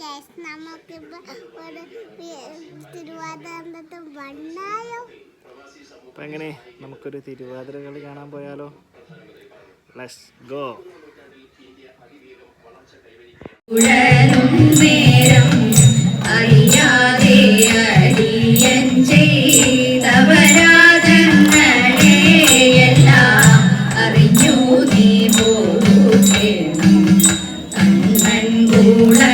Guys നമുക്കിപ്പോ ഒരു തിരുവാതിരത്ത് വണ്ണായോ? അപ്പം എങ്ങനെ? നമുക്കൊരു തിരുവാതിര കളി കാണാൻ പോയാലോ? ലെറ്റ്സ് ഗോ ഉഴലും നേരം അറിയാതെ അടിയൻ അറിഞ്ഞു നീ പോകണം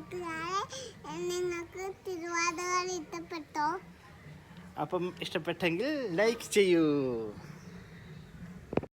കൂട്ടുകാരെ നിങ്ങൾക്ക് തിരുവാതിരകൾ ഇഷ്ടപ്പെട്ടോ? അപ്പം ഇഷ്ടപ്പെട്ടെങ്കിൽ ലൈക്ക് ചെയ്യൂ.